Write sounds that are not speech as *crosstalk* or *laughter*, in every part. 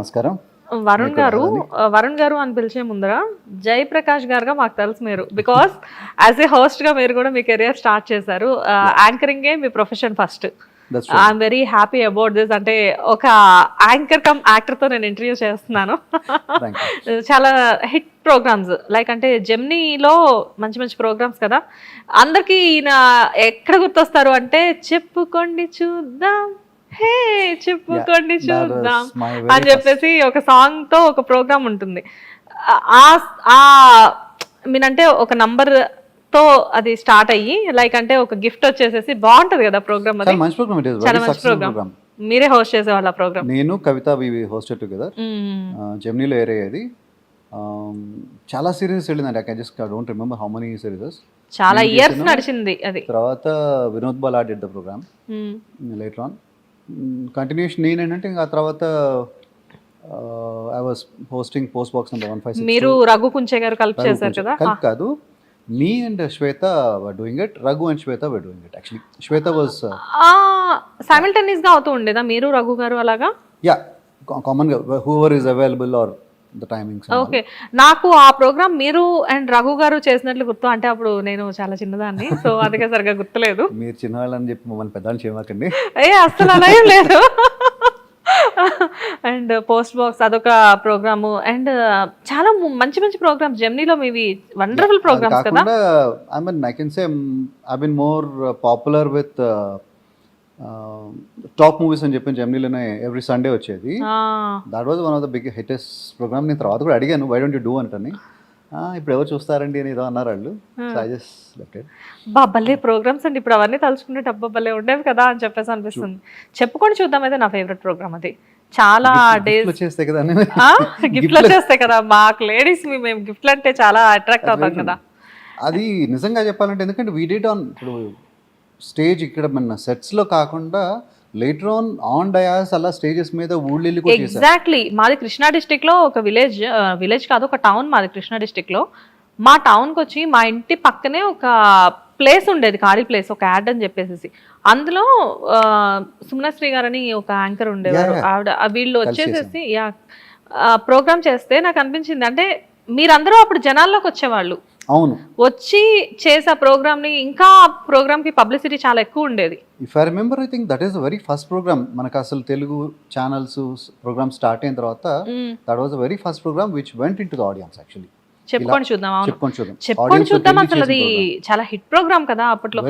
నమస్కారం. వరుణ్ గారు వరుణ్ గారు అని పిలిచే ముందర జయప్రకాష్ గారుగా మాకు తెలుసు మీరు. బికాస్ యాజ్ ఏ హోస్ట్గా మీరు కూడా మీ కెరియర్ స్టార్ట్ చేశారు. యాంకరింగే మీ profession first I'm very happy about this అంటే ఒక యాంకర్ కమ్ యాక్టర్తో నేను ఇంటర్వ్యూ చేస్తున్నాను. *laughs* చాలా హిట్ ప్రోగ్రామ్స్ లైక్ అంటే జెమ్నీలో మంచి మంచి ప్రోగ్రామ్స్ కదా. అందరికీ ఈయన ఎక్కడ గుర్తొస్తారు అంటే చెప్పుకోండి చూద్దాం. హే చెప్పుకోండి చూద్దాం అని చెప్పేసి ఒక సాంగ్తో ఒక ప్రోగ్రామ్ ఉంటుంది. ఆ ఆ మీన్ అంటే ఒక నంబర్తో అది స్టార్ట్ అయ్యి లైక్ అంటే ఒక గిఫ్ట్ వచ్చేసేసి బాగుంటది కదా ప్రోగ్రామ్ అది. మంచి ప్రోగ్రామ్ చాలా మంచి ప్రోగ్రామ్. మీరే హోస్ట్ చేసేవాళ్ళ ప్రోగ్రామ్? నేను కవిత వి హోస్టెడ్ టుగెదర్ జెమ్నీలో ఏరే అది చాలా serious వెళ్ళిందండి. I just don't remember how many serieses చాలా ఇయర్స్. నడిచింది అది. తర్వాత Vinod Bal added the program. Later on continuation నేనేంటంటే ఇంకా ఆ తర్వాత I was hosting post box number one five మీరు రఘు కుంచే గారు కలిపి చేశారు కదా? కలిపి కాదు మీ and Shwetha were doing it Raghu and Shwetha were doing it actually Shwetha was సైమిల్టేనియస్గా అవుతూ ఉండేదా? మీరు రఘు గారు అలాగా? యా కామన్గా whoever is available or the timings okay నాకు ఆ ప్రోగ్రామ్ మీరు అండ్ రఘు గారు చేసినట్లు గుర్తు. అంటే అప్పుడు నేను చాలా చిన్నదాన్ని సో అందుకే సరిగా గుర్తులేదు. *laughs* మీరు చిన్నవాళ్ళని చెప్పి మమ్మల్ని పెద్దవాళ్ళు చేయమాకండి. ఏ అస్సలు అలా ఏం లేదు. *laughs* అండ్ పోస్ట్ బాక్స్ అదొక ప్రోగ్రాము. అండ్ చాలా ము- మంచి మంచి ప్రోగ్రామ్స్. జెమ్నీలో మీవి వండర్ఫుల్ ప్రోగ్రామ్స్ కదా. I mean I can say I been more popular with top movies అని చెప్పి జెమ్నీలోనే ఎవ్రీ సండే వచ్చేది. That was one of the big hittest program నేను తర్వాత కూడా అడిగాను వై డోంట్ యూ డూ అంటని. "ఆ, ఇప్పుడు ఎవరు చూస్తారండి? అని ఏదో అన్నారు వాళ్ళు. బా భలే ప్రోగ్రామ్స్ అండి. ఇప్పుడు అవన్నీ తలుచుకుంటే డబ్బా భలే ఉండేవి కదా అని చెప్పేసి అనిపిస్తుంది. చెప్పుకొని చూద్దాం అయితే నా ఫేవరెట్ ప్రోగ్రామ్ అది. చాలా డేస్ వచ్చేస్తే కదా అని. గిఫ్ట్లు వచ్చేస్తాయి కదా. మాకు లేడీస్ మేము గిఫ్ట్లు అంటే చాలా అట్రాక్ట్ అవుతాం కదా. అది నిజంగా చెప్పాలంటే ఎందుకంటే వీ డిడ్ ఆన్ ఇప్పుడు స్టేజ్ ఇక్కడ మన సెట్స్లో కాకుండా లేటర్ ఆన్ ఆన్ డయాస్ అలా స్టేజెస్ మీద ఊళ్ళెళ్ళి ఎగ్జాక్ట్లీ మాది కృష్ణా డిస్టిక్లో ఒక విలేజ్ విలేజ్ కాదు ఒక టౌన్ మాది కృష్ణా డిస్టిక్లో మా టౌన్కి వచ్చి మా ఇంటి పక్కనే ఒక ప్లేస్ ఉండేది ఖాళీ ప్లేస్ ఒక యాడ్ అని చెప్పేసి అందులో సుమనశ్రీ గారని ఒక యాంకర్ ఉండేవారు. ఆవిడ వీళ్ళు వచ్చేసేసి యా ప్రోగ్రామ్ చేస్తే నాకు అనిపించింది. అంటే మీరందరూ అప్పుడు జనాల్లోకి వచ్చేవాళ్ళు. అవును. వచ్చి చేసే ప్రోగ్రామ్ని ఇంకా ప్రోగ్రామ్కి పబ్లిసిటీ చాలా ఎక్కువ ఉండేది. If I remember I think that is very first program మనకు అసలు తెలుగు ఛానల్స్ ప్రోగ్రామ్ స్టార్ట్ అయిన తర్వాత. That was very first program which went in to the audience actually చెప్పుకొని చూద్దాం చెప్పుకొని చూద్దాం. చెప్పుకొని చూద్దాం అసలు అది చాలా హిట్ ప్రోగ్రామ్ కదా అప్పట్లో.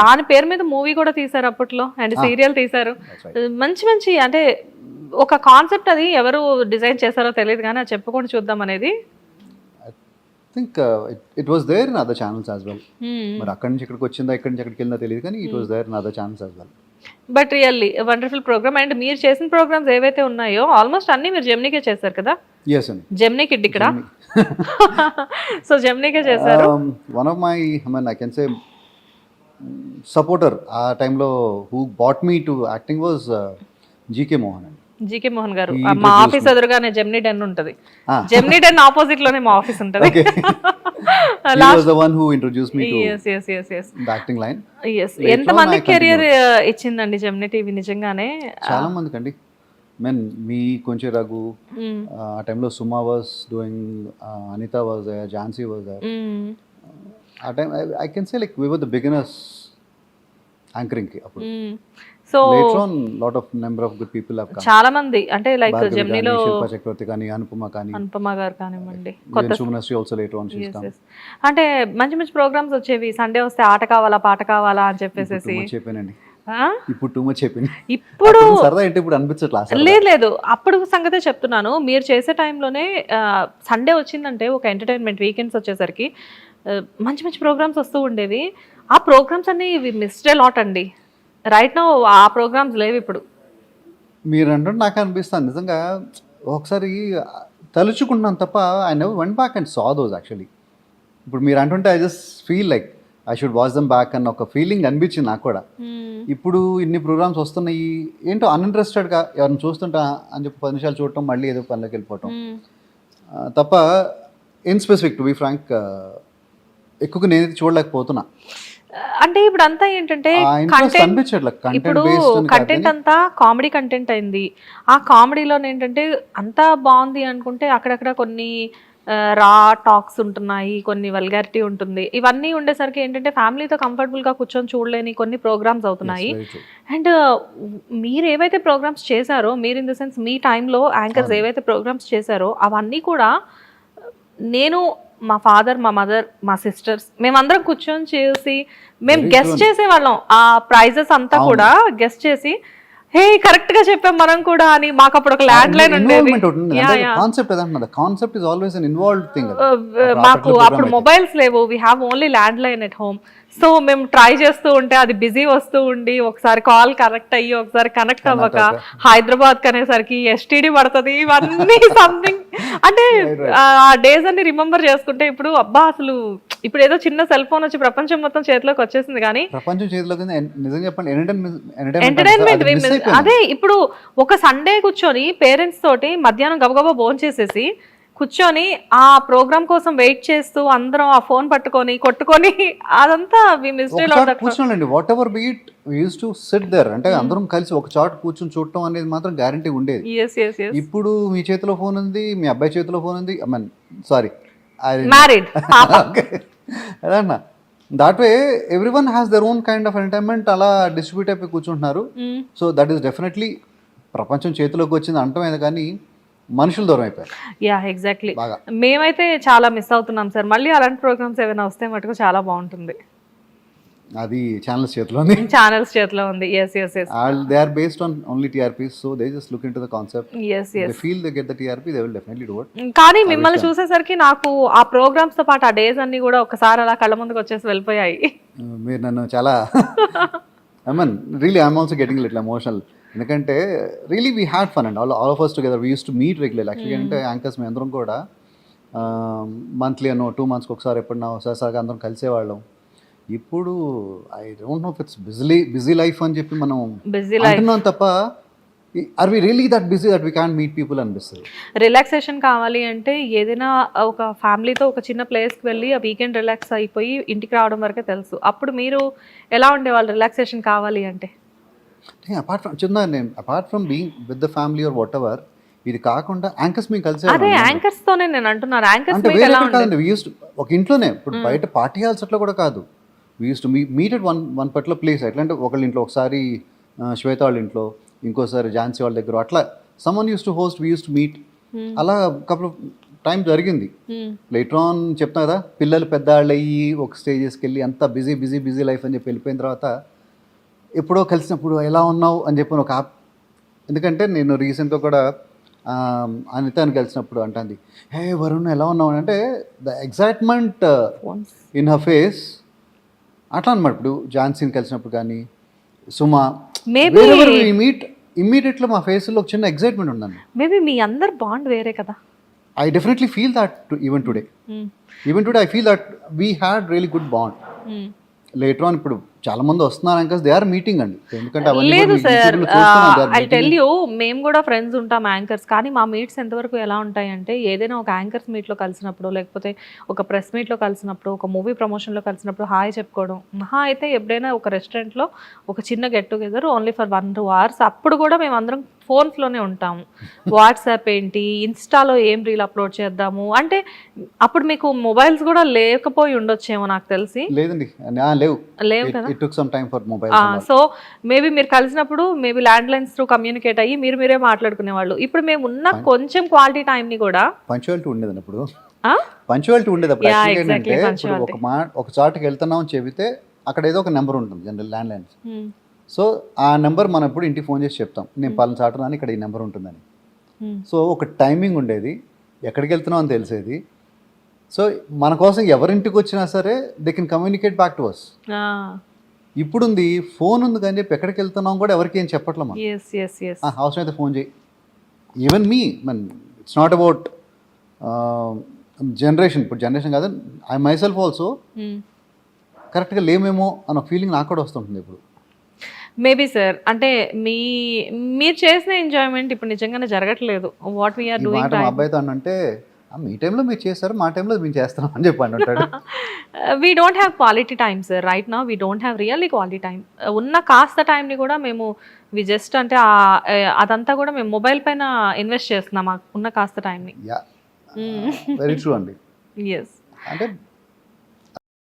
దాని పేరు మీద మూవీ కూడా తీశారు అప్పట్లో అండ్ సీరియల్ తీశారు. మంచి మంచి అంటే ఒక కాన్సెప్ట్ అది ఎవరు డిజైన్ చేశారో తెలియదు కానీ అది చెప్పుకొని చూద్దాం అనేది think it was there in other channels as well మరి అక్కడి నుంచి ఇక్కడికి వచ్చిందా ఇక్కడి నుంచి ఎక్కడికి వెళ్ళిందో తెలియదు కానీ it was there in other channels as well but really wonderful program and మీరు చేసిన ప్రోగ్రామ్స్ ఏవైతే ఉన్నాయో ఆల్మోస్ట్ అన్ని మీరు జెమ్నీకే చేశారు కదా? ఎస్ అండి జెమ్నీ కిడ్ ఇక్కడ. సో జెమ్నీకే *laughs* చేశారు. One of my I mean I can say supporter ఆ టైంలో who brought me to acting was GK Mohan అండి జీకే మోహన్ గారు. మా ఆఫీస్ ఎదురుగానే జెమ్నీ డెన్ ఉంటది. జెమ్నీ డెన్ ఆపోజిట్లోనే మా ఆఫీస్ ఉంటది. ఎంత మంది కెరియర్ ఇచ్చిందండి జెమ్నీ టీవీ నిజంగానే? చాలా మందికి అండి మెన్ మీ కొంచెం రఘు మ్మ్. ఆ టైంలో Suma was doing Anitha was Jhansi was hmm. ఆ time I can say like we were the beginners యాంకరింగ్కి అప్పుడు. మ్మ్. So lot of number of good people have come చాలా మంది అంటే లైక్ జెమ్నీలో చక్రవర్తి కానీ అనుపమ కానీ అనుపమ గారు కానివ్వండి even Sumanasri also later on she's Yes, come yes. అంటే మంచి మంచి ప్రోగ్రామ్స్ వచ్చేవి. సండే వస్తే ఆట కావాలా పాట కావాలా అని చెప్పేసి చెప్పానండి? ఇప్పుడు టూ మచ్ చెప్పింది ఇప్పుడు సరదా ఏంటి? ఇప్పుడు అనిపించట్లా లేదు లేదు. అప్పుడు సంగతే చెప్తున్నాను. మీరు చేసే టైంలోనే సండే వచ్చిందంటే ఒక ఎంటర్టైన్మెంట్ వీకెండ్స్ వచ్చేసరికి మంచి మంచి ప్రోగ్రామ్స్ వస్తూ ఉండేవి. ఆ ప్రోగ్రామ్స్ అన్ని మిస్డ్ లాట్ అండి. రైట్ నో ఆ ప్రోగ్రామ్స్ లేవు ఇప్పుడు. మీరు అంటే నాకు అనిపిస్తుంది. నిజంగా ఒకసారి తలుచుకుంటున్నాను తప్ప I never went back and saw those actually ఇప్పుడు మీరు అంటుంటే I just feel like I should watch them back అన్న ఒక ఫీలింగ్ అనిపించింది నాకు కూడా. ఇప్పుడు ఇన్ని ప్రోగ్రామ్స్ వస్తున్నాయి. ఏంటో అన్ఇంట్రెస్టెడ్గా ఎవరిని చూస్తుంటా అని చెప్పి పది నిమిషాలు చూడటం మళ్ళీ ఏదో పనిలోకి వెళ్ళిపోవటం. ఆ, తప్ప in specific to be frank ఎక్కువగా నేనైతే చూడలేకపోతున్నా. అంటే ఇప్పుడు అంతా ఏంటంటే ఇప్పుడు కంటెంట్ అంతా కామెడీ కంటెంట్ అయింది. ఆ కామెడీలో ఏంటంటే అంతా బాగుంది అనుకుంటే అక్కడక్కడ కొన్ని రా టాక్స్ ఉంటున్నాయి కొన్ని వల్గారిటీ ఉంటుంది. ఇవన్నీ ఉండేసరికి ఏంటంటే ఫ్యామిలీతో కంఫర్టబుల్గా కూర్చొని చూడలేని కొన్ని ప్రోగ్రామ్స్ అవుతున్నాయి. అండ్ మీరు ఏవైతే ప్రోగ్రామ్స్ చేశారో మీరు ఇన్ ద సెన్స్ మీ టైంలో యాంకర్స్. ఏవైతే ప్రోగ్రామ్స్ చేశారో అవన్నీ కూడా నేను మా ఫాదర్ మా మదర్ మా సిస్టర్స్ మేమందరం కూర్చొని చేసి మేము గెస్ట్ true. చేసేవాళ్ళం. ఆ ప్రైజెస్ అంతా. కూడా గెస్ట్ చేసి హే కరెక్ట్గా చెప్పాం మనం కూడా అని మాకు అప్పుడు ఒక ల్యాండ్ లైన్ ఉండేది. Yeah, yeah. Concept ఏదంటున్నది concept is always an involve thing Uh, మాకు అప్పుడు మొబైల్స్ లేవు. We have only landline at home so మేము ట్రై చేస్తూ ఉంటే అది బిజీ వస్తూ ఉండి ఒకసారి కాల్ కనెక్ట్ అయ్యి ఒకసారి కనెక్ట్ అవ్వక. హైదరాబాద్ కనేసరికి ఎస్టీడీ పడుతుంది. ఇవన్నీ *laughs* సంథింగ్ అంటే. ఆ డేస్ అన్ని రిమెంబర్ చేసుకుంటే ఇప్పుడు అబ్బా అసలు ఇప్పుడు ఏదో చిన్న సెల్ ఫోన్ వచ్చి ప్రపంచం మొత్తం చేతిలోకి వచ్చేసింది కానీ ప్రపంచం చేతిలోకి నిజంగా చెప్పండి ఎంటర్టైన్మెంట్ అదే ఇప్పుడు ఒక సండే కూర్చొని పేరెంట్స్ తోటి మధ్యాహ్నం గబగబా భోజనం చేసేసి కూర్చొని ఆ ప్రోగ్రామ్ కోసం వెయిట్ చేస్తూ అందరం ఆ ఫోన్ పట్టుకొని కొట్టుకొని అదంతా కూర్చోండి whatever but used to sit there అంటే అందరం కలిసి ఒక చాట్ కూర్చొని చూడటం అనేది మాత్రం గ్యారంటీ ఉండేది. ఇప్పుడు మీ చేతిలో ఫోన్ ఉంది మీ అబ్బాయి చేతిలో ఫోన్ ఉంది ఐ మీన్ సారీ మ్యారీడ్ అదన్నా that way everyone has their own kind of entertainment అలా డిస్ట్రిబ్యూట్ అయిపోయి కూర్చుంటున్నారు. సో దట్ ఈస్ డెఫినెట్లీ ప్రపంచం చేతిలోకి వచ్చింది అంటమే కానీ మనుషులు దూరం అయిపోయారు. యా ఎగ్జాక్ట్లీ మేమైతే చాలా మిస్ అవుతున్నాం సార్. మళ్ళీ అలాంటి ప్రోగ్రామ్స్ ఏమైనా వస్తే మటుకు చాలా బాగుంటుంది. అది ఛానల్స్ చేతిలోని ఛానల్స్ చేతిలో ఉంది. Yes yes yes they are based on only TRPs so they just look into the concept yes yes feel they get the TRP they will definitely do it కానీ మిమ్మల్ని చూసేసరికి నాకు ఆ ప్రోగ్రామ్స్తో పాటు ఆ డేస్ అన్ని కూడా ఒకసారి అలా కళ్ళ ముందుకు వచ్చేసి వెళ్ళిపోయాయి. మీరు నన్ను చాలా I mean really I'm also getting little emotional ఎందుకంటే really we had fun and all all of us together we used to meet regular actually అంటే యాంకర్స్ మేము అందరం కూడా మంత్లీ అనో టూ మంత్స్కి ఒకసారి ఎప్పుడన్నా ఒకసారి అందరం కలిసేవాళ్ళం. ఇప్పుడు I don't know it's busy busy life అని చెప్పి మనం అంటున్నాం తప్ప are we really that busy that we can meet people అనిపిస్తుంది? రిలాక్సేషన్ కావాలి అంటే ఏదైనా ఒక ఫ్యామిలీతో ఒక చిన్న ప్లేస్కి వెళ్ళి ఆ వీకెండ్ రిలాక్స్ అయిపోయి ఇంటికి రావడం వరకే తెలుసు. అప్పుడు మీరు ఎలా ఉండేవాళ్ళు రిలాక్సేషన్ కావాలి అంటే? అపార్ట్ ఫ్రమ్ చిన్న నేను apart from being with the family or whatever ever ఇది కాకుండా యాంకర్స్ మేము కలిసే అదే యాంకర్స్ తోనే నేను అంటున్నాను యాంకర్స్ అంటే వేరే కాదండి. యూస్ ఒక ఇంట్లోనే ఇప్పుడు బయట పార్టీ హాల్స్ అట్లా కూడా కాదు. Used to me meet at one one particular place ఎట్లా అంటే ఒకళ్ళ ఇంట్లో ఒకసారి శ్వేత వాళ్ళ ఇంట్లో ఇంకోసారి ఝాన్సీ వాళ్ళ దగ్గర అట్లా someone used to host we used to meet అలా కపుల్ టైం జరిగింది. Hmm. లేటర్ ఆన్ చెప్తున్నా కదా పిల్లలు పెద్దవాళ్ళు అయ్యి ఒక స్టేజెస్కి వెళ్ళి అంతా బిజీ బిజీ బిజీ లైఫ్ అని చెప్పి వెళ్ళిపోయిన తర్వాత ఎప్పుడో కలిసినప్పుడు ఎలా ఉన్నావు అని చెప్పి ఒక ఎందుకంటే నేను రీసెంట్గా కూడా అనితాని కలిసినప్పుడు అంటుంది హే వరుణ్ ఎలా ఉన్నావు? అని అంటే the excitement. In her face అట్లా అనమాట ఇప్పుడు ఝాన్సీని కలిసినప్పుడు కానీ సుమా మీట్ ఇమ్మీడియట్లో మా ఫేస్లో ఒక చిన్న ఎగ్జైట్మెంట్ ఉందండి మేబీ మీ అందరు బాండ్ వేరే కదా. I definitely feel that even today. Even today I feel that we had really good bond. Later on ఇప్పుడు చాలా మంది వస్తున్నారు అంకస్ దే ఆర్ మీటింగ్ అండి. ఎందుకంటే అవన్నీ లేదు సార్ ఐ. టెల్ యూ మేము కూడా ఫ్రెండ్స్ ఉంటాం యాంకర్స్ కానీ మా మీట్స్ ఎంతవరకు ఎలా ఉంటాయి అంటే ఏదైనా ఒక యాంకర్స్ మీట్లో కలిసినప్పుడు లేకపోతే ఒక ప్రెస్ మీట్లో కలిసినప్పుడు ఒక మూవీ ప్రమోషన్లో కలిసినప్పుడు హాయ్ చెప్పుకోవడం. మహా అయితే ఎప్పుడైనా ఒక రెస్టారెంట్లో ఒక చిన్న get together only for one two hours అప్పుడు కూడా మేము అందరం ఫోన్స్లోనే ఉంటాము. వాట్సాప్ ఏంటి? ఇన్స్టాలో ఏం రీల్ అప్లోడ్ చేద్దాము? అంటే అప్పుడు మీకు మొబైల్స్ కూడా లేకపోయి ఉండొచ్చేమో నాకు తెలిసి. లేదండి. ఆ, లేవు. లేవు కదా? It took some time for mobile so maybe మీరు కలిసినప్పుడు maybe landlines through communicate అయ్యి మీరు మీరే మాట్లాడుకునేవాళ్ళు ఇప్పుడు మేము ఉన్న కొంచెం క్వాలిటీ టైంని కూడా పంచువాలిటీ ఉండేది అప్పుడు? పంచువాలిటీ ఉండేది ఏంటంటే. ఒక మా ఒక చాటుకి వెళ్తున్నాం చెబితే అక్కడ ఏదో ఒక నెంబర్ ఉంటుంది జనరల్ ల్యాండ్ లైన్స్. సో ఆ నెంబర్ మనం ఇప్పుడు ఇంటికి ఫోన్ చేసి చెప్తాం. నేను పలానా చాటున్నాను ఇక్కడ ఈ నెంబర్ ఉంటుందని. సో ఒక టైమింగ్ ఉండేది. ఎక్కడికి వెళ్తున్నాం అని తెలిసేది. సో మన కోసం ఎవరింటికి వచ్చినా సరే they can communicate back to us ఇప్పుడుంది phone ఉంది కానీ చెప్పి ఎక్కడికి వెళ్తున్నాం కూడా ఎవరికి ఏం చెప్పట్లే మనం. అవసరం అయితే ఫోన్ చేయి. Even me man it's not about generation ఇప్పుడు జనరేషన్ కాదు ఐ మై సెల్ఫ్ ఆల్సో. కరెక్ట్గా లేమేమో అన్న ఫీలింగ్ నాకు కూడా వస్తుంటుంది ఇప్పుడు. మేబీ సార్ అంటే మీ మీరు చేసిన ఎంజాయ్మెంట్ ఇప్పుడు నిజంగానే జరగట్లేదు. వాట్ వీఆర్ డూయింగ్ మా అబ్బాయితో అంటే "ఆ, మీ టైంలో మీరు చేస్తారు మా టైంలో మేము చేస్తున్నాం అని చెప్పి అంటాడు we don't have quality time sir right నా we don't have really quality time ఉన్న కాస్త టైంని కూడా మేము వి జస్ట్ అంటే అదంతా కూడా మేము మొబైల్ పైన ఇన్వెస్ట్ చేస్తున్నాం ఉన్న కాస్త టైంని వెరీ ట్రూ అండి. *laughs* ఎస్ అంటే